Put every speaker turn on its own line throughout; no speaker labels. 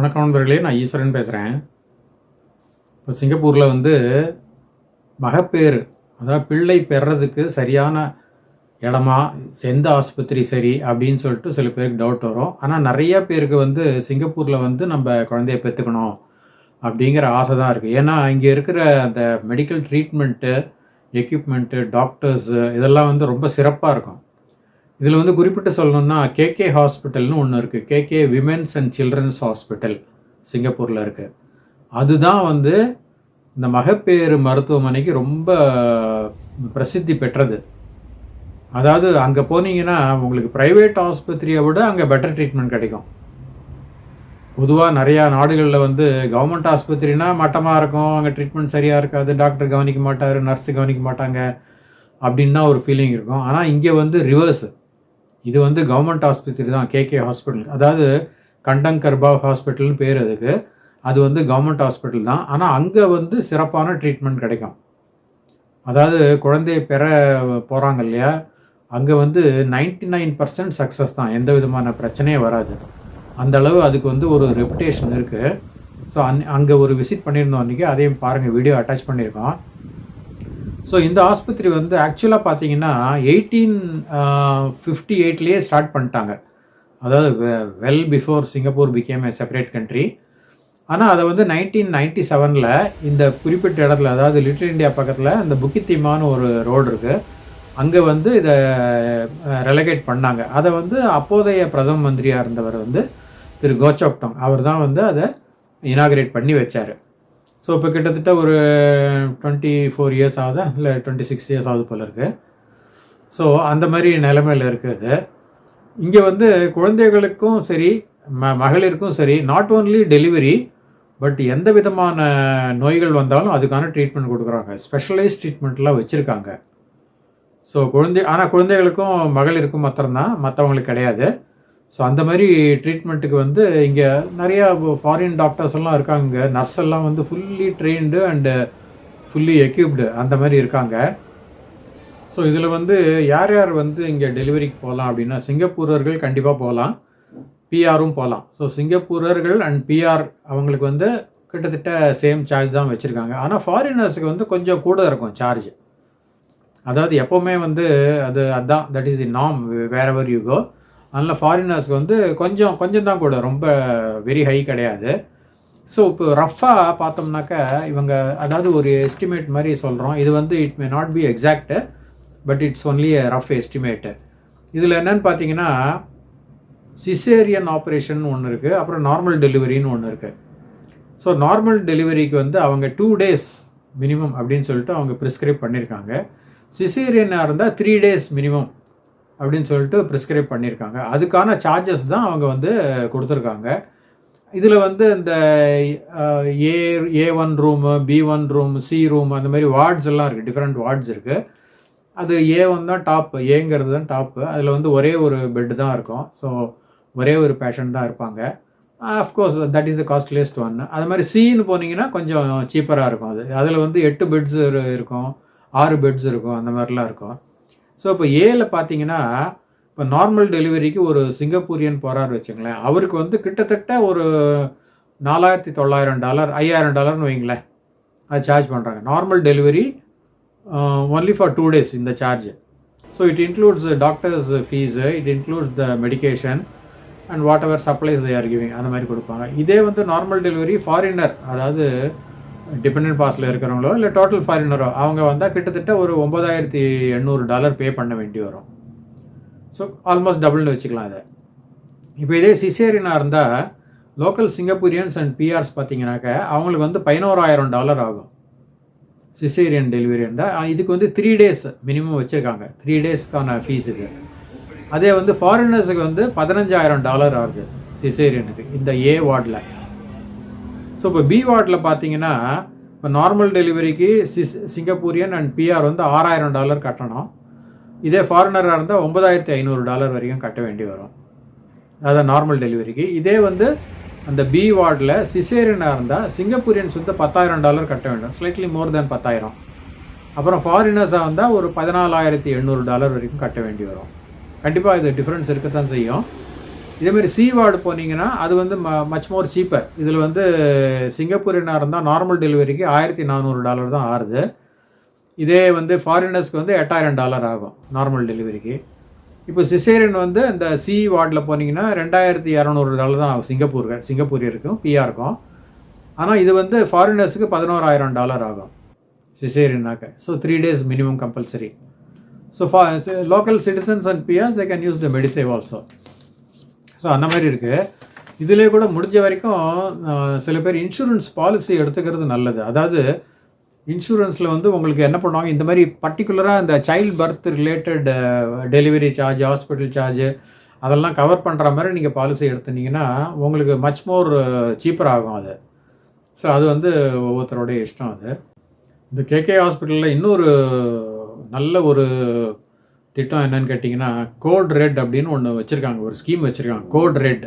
வணக்கம் நண்பர்களே நான் ஈஸ்வரன் பேசுகிறேன் இப்போ சிங்கப்பூரில் வந்து மகப்பேறு அதாவது பிள்ளை பெறதுக்கு சரியான இடமா எந்த ஆஸ்பத்திரி சரி அப்படின்னு சொல்லிட்டு சில பேருக்கு டவுட் வரும். ஆனால் நிறைய பேருக்கு வந்து சிங்கப்பூரில் வந்து நம்ம குழந்தைய பெற்றுக்கணும் அப்படிங்கிற ஆசை தான் இருக்குது ஏன்னா இங்கே இருக்கிற அந்த மெடிக்கல் ட்ரீட்மெண்ட்டு எக்யூப்மெண்ட்டு டாக்டர்ஸு இதெல்லாம் வந்து ரொம்ப சிறப்பாக இருக்கும். இதில் வந்து குறிப்பிட்டு சொல்லணும்னா கேகே ஹாஸ்பிட்டல்னு ஒன்று இருக்குது KK women's and children's hospital சிங்கப்பூரில் இருக்குது அதுதான் வந்து இந்த மகப்பேறு மருத்துவமனைக்கு ரொம்ப பிரசித்தி பெற்றது. அதாவது அங்கே போனீங்கன்னா உங்களுக்கு ப்ரைவேட் ஆஸ்பத்திரியை விட அங்கே பெட்டர் ட்ரீட்மெண்ட் கிடைக்கும். பொதுவாக நிறையா நாடுகளில் வந்து கவர்மெண்ட் ஆஸ்பத்திரினா மட்டமாக இருக்கும். அங்கே ட்ரீட்மெண்ட் சரியாக இருக்காது. டாக்டர் கவனிக்க மாட்டார் நர்ஸு கவனிக்க மாட்டாங்க அப்படின்னு தான் ஒரு ஃபீலிங் இருக்கும். ஆனால் இங்கே வந்து ரிவர்ஸு இது வந்து கவர்மெண்ட் ஆஸ்பத்திரி தான் கேகே ஹாஸ்பிட்டல் அதாவது கண்டங் கர்பாவ் ஹாஸ்பிட்டல்னு பேர் அதுக்கு. அது வந்து கவர்மெண்ட் ஹாஸ்பிட்டல் தான். ஆனால் அங்கே வந்து சிறப்பான ட்ரீட்மெண்ட் கிடைக்கும். அதாவது குழந்தையை பெற போகிறாங்க இல்லையா? அங்கே வந்து நைன்டி நைன் பர்சன்ட் சக்ஸஸ் தான். எந்த விதமான பிரச்சனையும் வராது. அந்த அளவு அதுக்கு வந்து ஒரு ரெப்புடேஷன் இருக்குது ஸோ அந் அங்கே ஒரு விசிட் பண்ணியிருந்தோம் அன்றைக்கி அதையும் பாருங்கள் வீடியோ அட்டாச் பண்ணியிருக்கோம். ஸோ இந்த ஆஸ்பத்திரி வந்து ஆக்சுவலாக பார்த்தீங்கன்னா எயிட்டீன் ஃபிஃப்டி எயிட்லேயே ஸ்டார்ட் பண்ணிட்டாங்க. அதாவது well before Singapore became a separate country ஆனால் அதை வந்து நைன்டீன் நைன்டி செவனில் இந்த குறிப்பிட்ட இடத்துல அதாவது லிட்டில் இந்தியா பக்கத்தில் அந்த புக்கித்திமான்னு ஒரு ரோடு இருக்குது அங்கே வந்து இதை ரெலகேட் பண்ணாங்க. அதை வந்து அப்போதைய பிரதம மந்திரியாக இருந்தவர் வந்து திரு கோச்சோக்டோங் அவர் தான் வந்து அதை இனாகிரேட் பண்ணி வச்சார். ஸோ இப்போ கிட்டத்தட்ட ஒரு டுவெண்ட்டி ஃபோர் இயர்ஸ் ஆகுது? இல்லை டுவெண்ட்டி சிக்ஸ் இயர்ஸ் ஆகுது போல் இருக்குது ஸோ அந்த மாதிரி நிலைமையில் இருக்குது இங்கே வந்து குழந்தைகளுக்கும் சரி ம மகளிருக்கும் சரி நாட் ஓன்லி டெலிவரி பட் எந்த விதமான நோய்கள் வந்தாலும் அதுக்கான ட்ரீட்மெண்ட் கொடுக்குறாங்க. ஸ்பெஷலைஸ் ட்ரீட்மெண்ட்லாம் வச்சுருக்காங்க. ஸோ குழந்தை ஆனால் குழந்தைகளுக்கும் மகளிருக்கும் மாத்திரம்தான் மற்றவங்களுக்கு கிடையாது. ஸோ அந்த மாதிரி ட்ரீட்மெண்ட்டுக்கு வந்து இங்கே நிறையா ஃபாரின் டாக்டர்ஸ் எல்லாம் இருக்காங்க. நர்ஸ் எல்லாம் வந்து fully trained and fully equipped அந்த மாதிரி இருக்காங்க. ஸோ இதில் வந்து யார் யார் வந்து இங்கே டெலிவரிக்கு போகலாம் அப்படின்னா சிங்கப்பூரர்கள் கண்டிப்பாக போகலாம் பிஆரும் போகலாம் ஸோ சிங்கப்பூரர்கள் அண்ட் பிஆர் அவங்களுக்கு வந்து கிட்டத்தட்ட சேம் சார்ஜ் தான் வச்சுருக்காங்க. ஆனால் ஃபாரினர்ஸுக்கு வந்து கொஞ்சம் கூட இருக்கும் சார்ஜ் அதாவது எப்போவுமே வந்து அது அதான் தட் இஸ் தி நாம் வேர் எவர் யூ கோ அதனால் ஃபாரினர்ஸ்க்கு வந்து கொஞ்சம் கொஞ்சம் தான் கூட ரொம்ப வெரி ஹை கிடையாது. ஸோ இப்போ ரஃப்பாக பார்த்தோம்னாக்கா இவங்க அதாவது ஒரு எஸ்டிமேட் மாதிரி சொல்கிறோம் இது வந்து it may not be exact but it's only rough estimate இதில் என்னென்னு பார்த்தீங்கன்னா சிசேரியன் ஆப்ரேஷன் ஒன்று இருக்குது அப்புறம் நார்மல் டெலிவரின்னு ஒன்று இருக்குது ஸோ நார்மல் டெலிவரிக்கு வந்து அவங்க டூ டேஸ் மினிமம் அப்படின்னு சொல்லிட்டு அவங்க ப்ரிஸ்கிரைப் பண்ணியிருக்காங்க சிசேரியனாக இருந்தால் த்ரீ டேஸ் மினிமம் அப்படின்னு சொல்லிட்டு ப்ரிஸ்கிரைப் பண்ணியிருக்காங்க. அதுக்கான சார்ஜஸ் தான் அவங்க வந்து கொடுத்துருக்காங்க. இதில் வந்து இந்த A A one room B one room C room அந்த மாதிரி வார்ட்ஸ் எல்லாம் இருக்குது டிஃப்ரெண்ட் வார்ட்ஸ் இருக்குது அது ஏ ஒன் தான் டாப்பு ஏங்கிறது தான் டாப்பு அதில் வந்து ஒரே ஒரு பெட்டு தான் இருக்கும். ஸோ ஒரே ஒரு பேஷண்ட் தான் இருப்பாங்க. Of course that is the costliest one அது மாதிரி சின்னு போனீங்கன்னா கொஞ்சம் சீப்பராக இருக்கும் அது. அதில் வந்து எட்டு பெட்ஸ் இருக்கும். ஆறு பெட்ஸ் இருக்கும். அந்த மாதிரிலாம் இருக்கும். ஸோ இப்போ ஏல பார்த்தீங்கன்னா இப்போ நார்மல் டெலிவரிக்கு ஒரு சிங்கப்பூரியன் போகிறாரு வச்சுங்களேன். அவருக்கு வந்து கிட்டத்தட்ட ஒரு நாலாயிரத்தி தொள்ளாயிரம் டாலர் ஐயாயிரம் டாலர்னு வைங்களேன். அது சார்ஜ் பண்ணுறாங்க normal delivery only for two days இந்த charge so it includes doctors fees it includes the medication and whatever supplies they are giving அந்த மாதிரி கொடுப்பாங்க. இதே வந்து நார்மல் டெலிவரி ஃபாரினர் அதாவது டிபெண்ட் பாஸில் இருக்கிறவங்களோ இல்லை டோட்டல் ஃபாரினரோ அவங்க வந்தால் கிட்டத்தட்ட ஒரு ஒம்பதாயிரத்தி எண்ணூறு டாலர் பே பண்ண வேண்டி வரும். ஸோ ஆல்மோஸ்ட் டபுள்னு வச்சுக்கலாம் அதை இப்போ இதே சிசேரியனாக இருந்தால் லோக்கல் சிங்கப்பூரியன்ஸ் அண்ட் பிஆர்ஸ் பார்த்தீங்கன்னாக்க அவங்களுக்கு வந்து பதினோராயிரம் டாலர் ஆகும். சிசேரியன் டெலிவரி இருந்தால் இதுக்கு வந்து த்ரீ டேஸ் மினிமம் வச்சுருக்காங்க. த்ரீ டேஸ்க்கான ஃபீஸுக்கு அதே வந்து ஃபாரினர்ஸுக்கு வந்து பதினஞ்சாயிரம் டாலர் ஆகுது சிசேரியனுக்கு இந்த ஏ வார்டில் ஸோ இப்போ பி வார்டில் பார்த்தீங்கன்னா இப்போ நார்மல் டெலிவரிக்கு சிஸ் சிங்கப்பூரியன் அண்ட் பிஆர் வந்து ஆறாயிரம் டாலர் கட்டணும். இதே ஃபாரினராக இருந்தால் ஒன்பதாயிரத்தி ஐநூறு டாலர் வரைக்கும் கட்ட வேண்டி வரும். அதான் நார்மல் டெலிவரிக்கு இதே வந்து அந்த பி வார்டில் சிசேரியனாக இருந்தால் சிங்கப்பூரியன்ஸ் வந்து பத்தாயிரம் டாலர் கட்ட வேண்டும். ஸ்லைட்லி மோர் தேன் பத்தாயிரம். அப்புறம் ஃபாரினர்ஸாக வந்தால் ஒரு பதினாலாயிரத்தி எண்ணூறு டாலர் வரைக்கும் கட்ட வேண்டி வரும். கண்டிப்பாக இது டிஃப்ரென்ஸ் இருக்கத்தான் செய்யும். இதேமாரி சி வார்டு போனீங்கன்னா அது வந்து ம மச் மோர் சீப்பர் இதில் வந்து சிங்கப்பூரினா இருந்தால் நார்மல் டெலிவரிக்கு ஆயிரத்தி நானூறு டாலர் தான் ஆறுது. இதே வந்து ஃபாரினர்ஸ்க்கு வந்து எட்டாயிரம் டாலர் ஆகும் நார்மல் டெலிவரிக்கு இப்போ சிசேரியன் வந்து அந்த சி வார்டில் போனீங்கன்னா ரெண்டாயிரத்தி இரநூறு டாலர் தான் ஆகும் சிங்கப்பூர் சிங்கப்பூரியருக்கும் பிஆருக்கும் ஆனால் இது வந்து ஃபாரினர்ஸுக்கு பதினோராயிரம் டாலர் ஆகும் சிசேரியனாக்க so three days minimum compulsory so for local citizens and PRs they can use the Medisave also so அந்த மாதிரி இருக்குது இதிலே கூட முடிஞ்ச வரைக்கும் சில பேர் இன்சூரன்ஸ் பாலிசி எடுத்துக்கிறது நல்லது. அதாவது இன்சூரன்ஸில் வந்து உங்களுக்கு என்ன பண்ணுவாங்க இந்த மாதிரி பர்டிகுலராக இந்த child birth related delivery charge hospital charge அதெல்லாம் கவர் பண்ணுற மாதிரி நீங்கள் பாலிசி எடுத்துனீங்கன்னா உங்களுக்கு மச் மோர் சீப்பர் ஆகும் அது. ஸோ அது வந்து ஒவ்வொருத்தரோடைய இஷ்டம் அது. இந்த கேகே ஹாஸ்பிட்டலில் இன்னொரு நல்ல ஒரு திட்டம் என்னன்னு கேட்டிங்கன்னா கோட் ரெட் அப்படின்னு ஒன்று வச்சுருக்காங்க ஒரு ஸ்கீம் வச்சுருக்காங்க கோட் ரெட்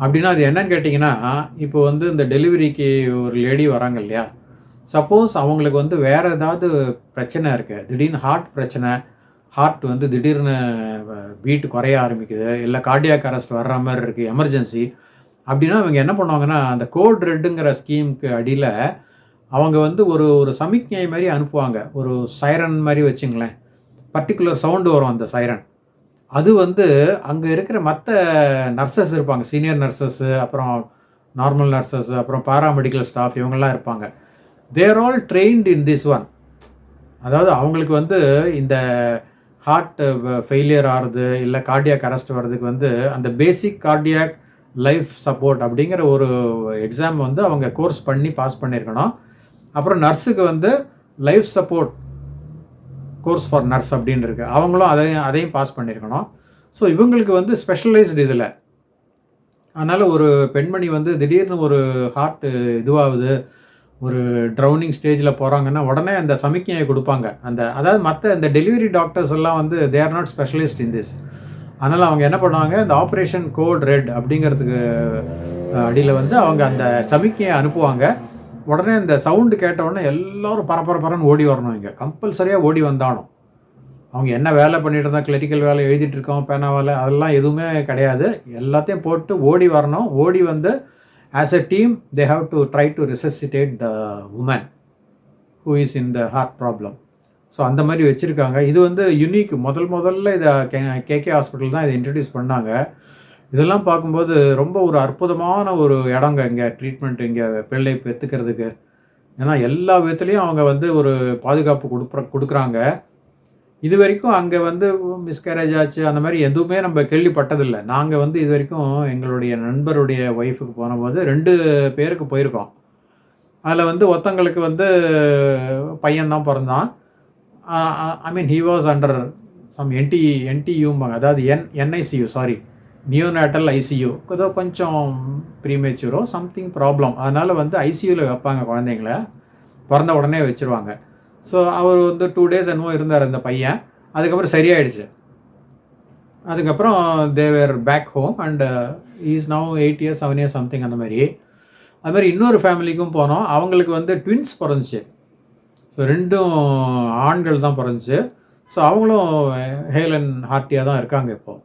அப்படின்னா அது என்னன்னு கேட்டிங்கன்னா இப்போ வந்து இந்த டெலிவரிக்கு ஒரு லேடி வராங்க இல்லையா? சப்போஸ் அவங்களுக்கு வந்து வேறு ஏதாவது பிரச்சனை இருக்குது திடீர்னு ஹார்ட் பிரச்சனை ஹார்ட் வந்து திடீர்னு பீட் குறைய ஆரம்பிக்குது இல்லை கார்டியாக் அரெஸ்ட் வர்ற மாதிரி இருக்குது எமர்ஜென்சி அப்படின்னா அவங்க என்ன பண்ணுவாங்கன்னா அந்த கோட் ரெட்டுங்கிற ஸ்கீமுக்கு அடியில் அவங்க வந்து ஒரு ஒரு சமிக்ஞை மாதிரி அனுப்புவாங்க. ஒரு சைரன் மாதிரி வச்சுங்களேன். பர்டிகுலர் சவுண்டு வரும் அந்த சைரன் அது வந்து அங்கே இருக்கிற மற்ற நர்சஸ் இருப்பாங்க. சீனியர் நர்சஸ்ஸு அப்புறம் நார்மல் நர்சஸ் அப்புறம் பாராமெடிக்கல் ஸ்டாஃப் இவங்கெல்லாம் இருப்பாங்க. They're all trained in this one அதாவது அவங்களுக்கு வந்து இந்த ஹார்ட் ஃபெயிலியர் ஆகிறது இல்லை கார்டியாக் அரெஸ்ட் வர்றதுக்கு வந்து அந்த பேசிக் கார்டியாக் லைஃப் சப்போர்ட் அப்படிங்கிற ஒரு எக்ஸாம் வந்து அவங்க கோர்ஸ் பண்ணி பாஸ் பண்ணியிருக்கணும் அப்புறம் நர்ஸுக்கு வந்து life support course for nurse அப்படின்னு இருக்குது அவங்களும் அதையும் அதையும் பாஸ் பண்ணியிருக்கணும் ஸோ இவங்களுக்கு வந்து ஸ்பெஷலைஸ்டு இதில். அதனால் ஒரு பெண்மணி வந்து திடீர்னு ஒரு ஹார்ட் இதுவாகுது ஒரு ட்ரௌனிங் ஸ்டேஜில் போகிறாங்கன்னா உடனே அந்த சமிக்கையை கொடுப்பாங்க. அந்த அதாவது மற்ற இந்த டெலிவரி டாக்டர்ஸ் எல்லாம் வந்து they are not specialist in this அதனால் அவங்க என்ன பண்ணுவாங்க இந்த ஆப்ரேஷன் கோட் ரெட் அப்படிங்கிறதுக்கு அடியில் வந்து அவங்க அந்த சமிக்கையை அனுப்புவாங்க. உடனே இந்த சவுண்டு கேட்டவுடனே எல்லோரும் பரபரப்பரன்னு ஓடி வரணும் இங்கே. கம்பல்சரியாக ஓடி வந்தாலும் அவங்க என்ன வேலை பண்ணிட்டு இருந்தா கிளரிக்கல் வேலை எழுதிட்டு இருக்கோம் பேனா வேலை அதெல்லாம் எதுவுமே கிடையாது. எல்லாத்தையும் போட்டு ஓடி வரணும். ஓடி வந்து as a team they have to try to resuscitate the woman who is in the heart problem so அந்த மாதிரி வச்சுருக்காங்க. இது வந்து யுனிக் முதல் முதல்ல இதை கே கேகே ஹாஸ்பிட்டல் தான் இதை இன்ட்ரடியூஸ் பண்ணாங்க. இதெல்லாம் பார்க்கும்போது ரொம்ப ஒரு அற்புதமான ஒரு இடங்க இங்கே ட்ரீட்மெண்ட் இங்கே பிள்ளை பெற்றுக்கிறதுக்கு ஏன்னா எல்லா விதத்துலேயும் அவங்க வந்து ஒரு பாதுகாப்பு கொடுக்குற கொடுக்குறாங்க. இது வரைக்கும் அங்கே வந்து மிஸ்கேரேஜ் ஆச்சு அந்த மாதிரி எதுவுமே நம்ம கேள்விப்பட்டதில்லை. நாங்கள் வந்து இது வரைக்கும் எங்களுடைய நண்பருடைய ஒய்ஃபுக்கு போனபோது ரெண்டு பேருக்கு போயிருக்கோம். அதில் வந்து ஒருத்தங்களுக்கு வந்து பையன்தான் பிறந்தான். I mean he was under some என்டி என்டியூம்பாங்க அதாவது என் என்ஐசியூ சாரி நியோநாட்டல் ஐசியூ ஏதோ கொஞ்சம் ப்ரீமேச்சூரோ சம்திங் ப்ராப்ளம் அதனால் வந்து ஐசியூவில் வைப்பாங்க குழந்தைங்கள. பிறந்த உடனே வச்சுருவாங்க. ஸோ அவர் வந்து டூ டேஸ் என்னமோ இருந்தார் அந்த பையன். அதுக்கப்புறம் சரியாயிடுச்சு. அதுக்கப்புறம் they were back home and is now eight years seven years something அந்த மாதிரி. அது மாதிரி இன்னொரு ஃபேமிலிக்கும் போனோம். அவங்களுக்கு வந்து ட்வின்ஸ் பிறந்துச்சு. ஸோ ரெண்டும் ஆண்கள் தான் பிறந்துச்சு. ஸோ அவங்களும் uh, ஹேலன் ஹார்ட்டியாக தான் இருக்காங்க இப்போது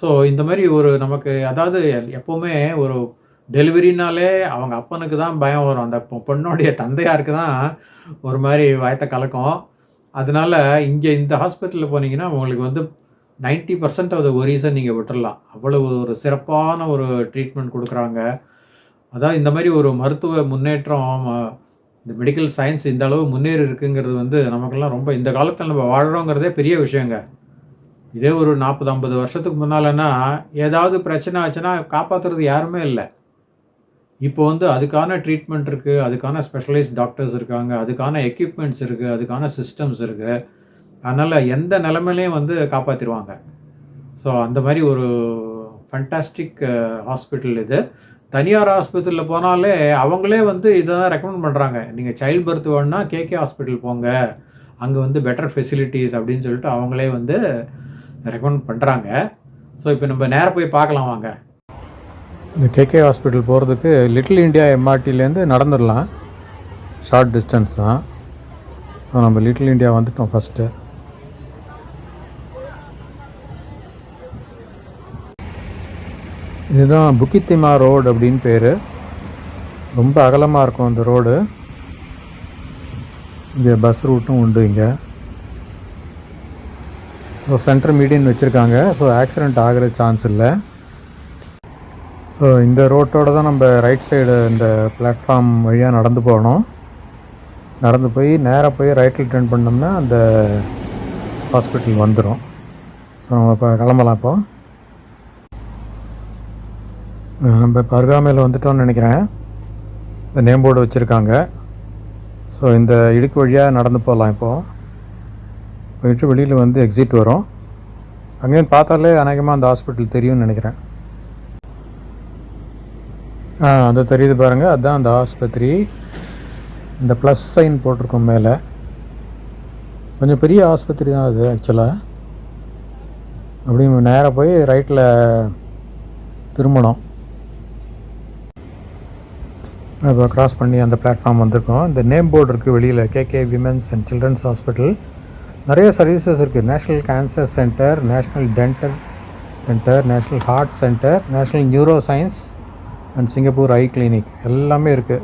ஸோ இந்த மாதிரி ஒரு நமக்கு அதாவது எப்போவுமே ஒரு டெலிவரினாலே அவங்க அப்பனுக்கு தான் பயம் வரும். அந்த பொண்ணுடைய தந்தையாருக்கு தான் ஒரு மாதிரி வயத்தை கலக்கும். அதனால இங்கே இந்த ஹாஸ்பிட்டலில் போனீங்கன்னா உங்களுக்கு வந்து 90% பர்சன்ட் ஆஃப் த ஒரீஸை நீங்கள் விட்டுடலாம் அவ்வளவு ஒரு சிறப்பான ஒரு ட்ரீட்மெண்ட் கொடுக்குறாங்க. அதான் இந்த மாதிரி ஒரு மருத்துவ முன்னேற்றம் இந்த மெடிக்கல் சயின்ஸ் இந்த அளவு முன்னேறி இருக்குங்கிறது வந்து நமக்கெல்லாம் ரொம்ப இந்த காலத்தில் நம்ம வாழ்கிறோங்கிறதே பெரிய விஷயங்க. இதே ஒரு நாற்பது ஐம்பது வருஷத்துக்கு முன்னாலன்னா ஏதாவது பிரச்சனை ஆச்சுன்னா காப்பாற்றுறது யாருமே இல்லை. இப்போ வந்து அதுக்கான ட்ரீட்மெண்ட் இருக்குது அதுக்கான ஸ்பெஷலைஸ்ட் டாக்டர்ஸ் இருக்காங்க அதுக்கான எக்யூப்மெண்ட்ஸ் இருக்குது அதுக்கான சிஸ்டம்ஸ் இருக்குது அதனால் எந்த நிலமையிலையும் வந்து காப்பாற்றிடுவாங்க ஸோ அந்த மாதிரி ஒரு ஃபண்டாஸ்டிக் ஹாஸ்பிட்டல் இது. தனியார் ஆஸ்பத்திரியில் போனாலே அவங்களே வந்து இதை தான் ரெக்கமெண்ட் பண்ணுறாங்க நீங்கள் சைல்ட் பர்த் வேணுன்னா கேகே ஹாஸ்பிட்டல் போங்க. அங்கே வந்து பெட்டர் ஃபெசிலிட்டிஸ் அப்படின்னு சொல்லிட்டு அவங்களே வந்து ரெக்கமெண்ட் பண்ணுறாங்க ஸோ இப்போ நம்ம நேராக போய் பார்க்கலாம் வாங்க. இந்த கேகே ஹாஸ்பிட்டல் போகிறதுக்கு லிட்டில் இண்டியா எம்ஆர்டிலேருந்து நடந்துடலாம். ஷார்ட் டிஸ்டன்ஸ் தான். ஸோ நம்ம லிட்டில் இண்டியா வந்துட்டோம் ஃபஸ்ட்டு இதுதான் புக்கித்திமா ரோடு அப்படின்னு பேர். ரொம்ப அகலமாக இருக்கும் இந்த ரோடு இங்கே பஸ் ரூட்டும் உண்டு இங்கே. ஸோ சென்டர் மீடியன் வச்சுருக்காங்க. ஸோ ஆக்சிடெண்ட் ஆகிற சான்ஸ் இல்லை. ஸோ இந்த ரோட்டோடு தான் நம்ம ரைட் சைடு இந்த பிளாட்ஃபார்ம் வழியாக நடந்து போகணும். நடந்து போய் நேராக போய் ரைட்டில் டர்ன் பண்ணோம்னா அந்த ஹாஸ்பிட்டல் வந்துடும் ஸோ நம்ம இப்போ கிளம்பலாம் இப்போ. நம்ம இப்போ அருகாமையில் வந்துட்டோம்னு நினைக்கிறேன். இந்த நேம் போர்டு வச்சுருக்காங்க. ஸோ இந்த இடுக்கு வழியாக நடந்து போகலாம் இப்போது போயிட்டு வெளியில் வந்து எக்ஸிட் வரும். அங்கேயும் பார்த்தாலே அநேகமாக அந்த ஹாஸ்பிட்டல் தெரியும்னு நினைக்கிறேன். ஆ அது தெரியுது பாருங்கள் அதுதான் அந்த ஆஸ்பத்திரி. இந்த ப்ளஸ் சைன் போட்டிருக்கோம் மேலே. கொஞ்சம் பெரிய ஆஸ்பத்திரி தான் அது ஆக்சுவலாக அப்படி நேராக போய் ரைட்டில் திரும்பணும். இப்போ கிராஸ் பண்ணி அந்த பிளாட்ஃபார்ம் வந்திருக்கோம். இந்த நேம் போர்டு இருக்குது வெளியில் KK women's and children's hospital நிறைய சர்வீசஸ் இருக்குது national cancer centre national dental centre national heart centre national neuro science and Singapore eye clinic எல்லாமே இருக்குது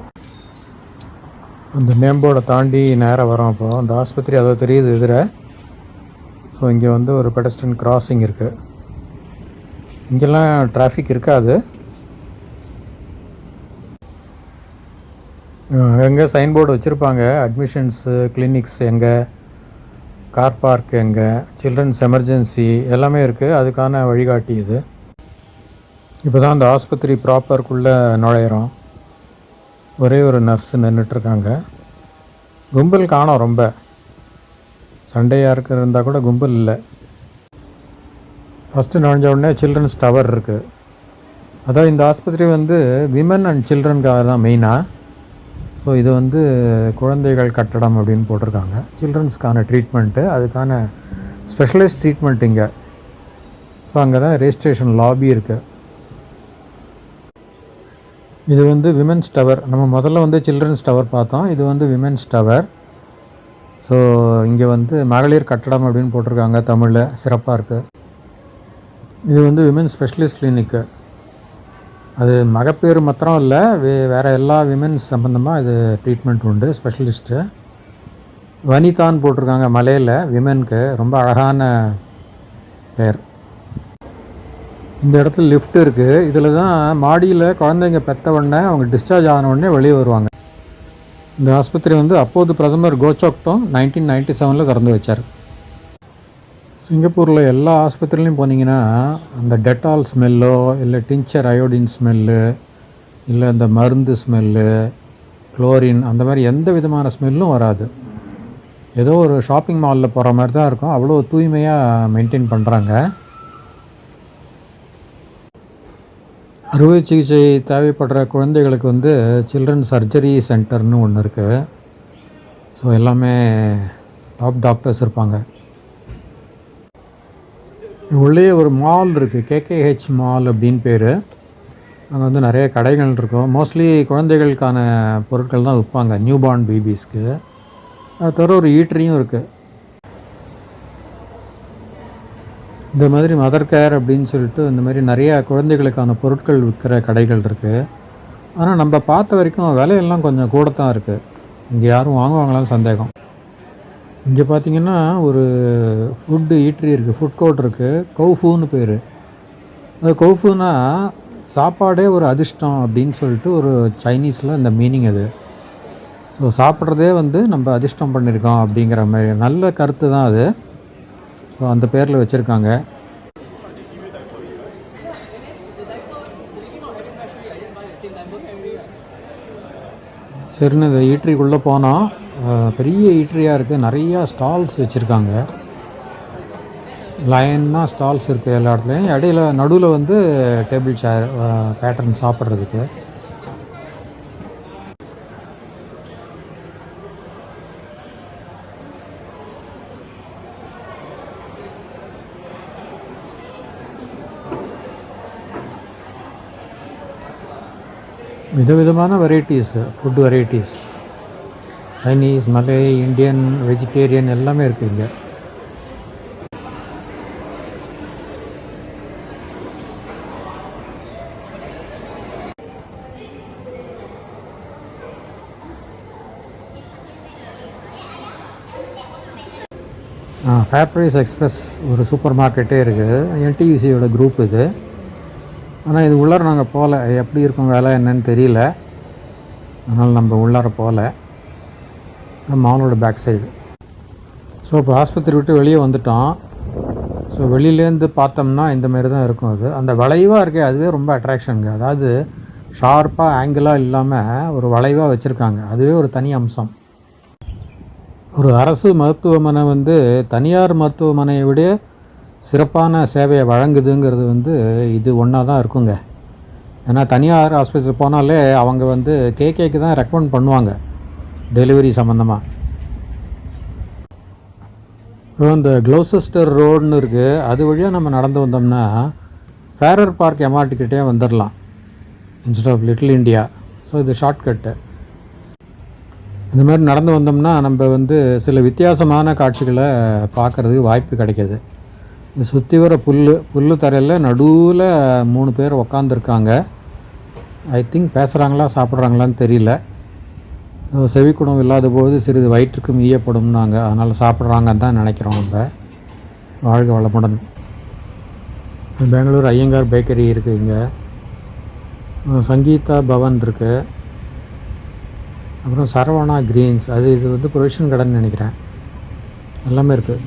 அந்த நேம் போர்டை தாண்டி நேராக வரோம் அப்போ அந்த ஆஸ்பத்திரி அதை தெரியுது எதிர ஸோ இங்கே வந்து ஒரு பெடஸ்டன் கிராசிங் இருக்குது இங்கெல்லாம் டிராஃபிக் இருக்காது. எங்கே சைன் போர்டு வச்சுருப்பாங்க? அட்மிஷன்ஸு கிளினிக்ஸ் எங்கே? கார் பார்க் எங்கே சில்ட்ரன்ஸ் எமர்ஜென்சி எல்லாமே இருக்குது அதுக்கான வழிகாட்டி இது. இப்போ தான் அந்த ஆஸ்பத்திரி ப்ராப்பருக்குள்ளே நுழையிறோம். ஒரே ஒரு நர்ஸு நின்றுட்டுருக்காங்க கும்பல் காணோம் ரொம்ப. சண்டையாக இருக்க இருந்தால் கூட கும்பல் இல்லை. ஃபஸ்ட்டு நுழைஞ்ச உடனே சில்ட்ரன்ஸ் டவர் இருக்குது அதாவது இந்த ஆஸ்பத்திரி வந்து விமன் அண்ட் சில்ட்ரனுக்காக தான் மெயினாக ஸோ இது வந்து குழந்தைகள் கட்டடம் அப்படின்னு போட்டிருக்காங்க. சில்ட்ரன்ஸ்க்கான ட்ரீட்மெண்ட்டு அதுக்கான ஸ்பெஷலைஸ்ட் ட்ரீட்மெண்ட் இங்கே. ஸோ அங்கே தான் ரெஜிஸ்ட்ரேஷன் லாபி இருக்குது இது வந்து விமென்ஸ் டவர் நம்ம முதல்ல வந்து சில்ட்ரன்ஸ் டவர் பார்த்தோம். இது வந்து விமென்ஸ் டவர் ஸோ இங்கே வந்து மகளிர் கட்டடம் அப்படின்னு போட்டிருக்காங்க. தமிழில் சிறப்பாக இருக்குது இது வந்து விமென் ஸ்பெஷலிஸ்ட் கிளினிக்கு அது மகப்பேறு மாத்திரம் இல்லை வே வேறு எல்லா விமென்ஸ் சம்மந்தமாக இது ட்ரீட்மெண்ட் உண்டு ஸ்பெஷலிஸ்ட்டு வனிதான்னு போட்டிருக்காங்க மலையில் விமென்க்கு ரொம்ப அழகான பேர். இந்த இடத்துல லிஃப்ட் இருக்குது இதில் தான் மாடியில் குழந்தைங்க பெத்த உடனே அவங்க டிஸ்சார்ஜ் ஆன உடனே வெளியே வருவாங்க. இந்த ஆஸ்பத்திரி வந்து அப்போது பிரதமர் கோச்சோக்டோம் நைன்டீன் நைன்டி செவனில் திறந்து வச்சார். சிங்கப்பூரில் எல்லா ஆஸ்பத்திரிலையும் போனீங்கன்னா அந்த டெட்டால் ஸ்மெல்லோ இல்லை டிஞ்சர் அயோடின் ஸ்மெல்லு இல்லை இந்த மருந்து ஸ்மெல்லு குளோரின் அந்த மாதிரி எந்த விதமான ஸ்மெல்லும் வராது. ஏதோ ஒரு ஷாப்பிங் மாலில் போகிற மாதிரி தான் இருக்கும். அவ்வளோ தூய்மையாக மெயின்டைன் பண்ணுறாங்க அறுவை சிகிச்சை தேவைப்படுற குழந்தைகளுக்கு வந்து சில்ட்ரன் சர்ஜரி சென்டர்னு ஒன்று இருக்குது ஸோ எல்லாமே டாப் டாக்டர்ஸ் இருப்பாங்க. உள்ளே ஒரு மால் இருக்குது கேகேஹெச் மால் அப்படின்னு பேர். அங்கே வந்து நிறைய கடைகள் இருக்கும். மோஸ்ட்லி குழந்தைகளுக்கான பொருட்கள் தான் விற்பாங்க. நியூ பார்ன் பேபிஸ்க்கு அது தவிர ஒரு ஈட்டரியும் இருக்குது இந்த மாதிரி மதர் கேர் அப்படின்னு சொல்லிட்டு இந்த மாதிரி நிறையா குழந்தைகளுக்கான பொருட்கள் விற்கிற கடைகள் இருக்குது ஆனால் நம்ம பார்த்த வரைக்கும் விலையெல்லாம் கொஞ்சம் கூட தான் இருக்குது இங்கே யாரும் வாங்குவாங்களான்னு சந்தேகம். இங்கே பார்த்தீங்கன்னா ஒரு ஃபுட்டு ஈட்ரி இருக்குது ஃபுட் கோர்ட் இருக்குது கௌஃபூன்னு பேர். அது கௌஃபுனா சாப்பாடே ஒரு அதிர்ஷ்டம் அப்படின்னு சொல்லிட்டு ஒரு சைனீஸில் இந்த மீனிங் அது. ஸோ சாப்பிட்றதே வந்து நம்ம அதிர்ஷ்டம் பண்ணியிருக்கோம் அப்படிங்கிற மாதிரி நல்ல கருத்து தான் அது. ஸோ அந்த பேரில் வச்சுருக்காங்க. சரின்னு இந்த ஈட்ரிக்குள்ளே போனோம் பெரிய ஈட்ரியாக இருக்குது நிறையா ஸ்டால்ஸ் வச்சுருக்காங்க. லைனாக ஸ்டால்ஸ் இருக்குது எல்லா இடத்துலையும். இடையில நடுவில் வந்து டேபிள் சேர் பேட்டர்ன் சாப்பிட்றதுக்கு. விதவிதமான varieties food varieties Chinese Malay Indian vegetarian எல்லாமே இருக்குது இங்கே. ஃபேப்ரிஸ் எக்ஸ்ப்ரெஸ் ஒரு சூப்பர் மார்க்கெட்டே இருக்குது என்டியூசியோட குரூப் இது. ஆனால் இது உள்ளார நாங்கள் போகல எப்படி இருக்கும் வேலை என்னன்னு தெரியல. அதனால் நம்ம உள்ளார போகலை இந்த பேக் சைடு ஸோ இப்போ ஆஸ்பத்திரி விட்டு வெளியே வந்துட்டோம். ஸோ வெளியிலேருந்து பார்த்தோம்னா இந்த மாதிரி தான் இருக்கும் அது. அந்த வளைவாக இருக்கே அதுவே ரொம்ப அட்ராக்ஷனுங்க அதாவது ஷார்ப்பாக ஆங்கிளாக இல்லாமல் ஒரு வளைவாக வச்சுருக்காங்க. அதுவே ஒரு தனி அம்சம். ஒரு அரசு மருத்துவமனை வந்து தனியார் மருத்துவமனையை விட சிறப்பான சேவையை வழங்குதுங்கிறது வந்து இது ஒன்றா தான் இருக்குங்க. ஏன்னா தனியார் ஆஸ்பத்திரி போனாலே அவங்க வந்து கேகேக்கு தான் ரெக்கமெண்ட் பண்ணுவாங்க. டெலிவரி சம்மந்தமாக இப்போ இந்த க்ளோசஸ்டர் ரோடுன்னு இருக்குது அது வழியாக நம்ம நடந்து வந்தோம்னா ஃபேரர் பார்க் எம்ஆர்டிக்கிட்டே வந்துடலாம் instead of little India so இது ஷார்ட்கட்டு இந்த மாதிரி நடந்து வந்தோம்னா நம்ம வந்து சில வித்தியாசமான காட்சிகளை பார்க்குறதுக்கு வாய்ப்பு கிடைக்கிது. இது சுற்றி வர புல் புல் தரையில் நடுவில் மூணு பேர் உக்காந்துருக்காங்க. ஐ திங்க் பேசுகிறாங்களா சாப்பிட்றாங்களான்னு தெரியல. செவிக்குணம் இல்லாத போது சிறிது வயிற்றுக்கும் ஈயப்படும் நாங்கள் அதனால் சாப்பிட்றாங்கன்னு தான் நினைக்கிறோம் நம்ம. வாழ்க வளமுடன். பெங்களூர் ஐயங்கார் பேக்கரி இருக்குது இங்கே. சங்கீதா பவன் இருக்குது அப்புறம் சரவணா க்ரீன்ஸ். அது இது வந்து ப்ரொவிஷன் கடைன்னு நினைக்கிறேன். எல்லாமே இருக்குது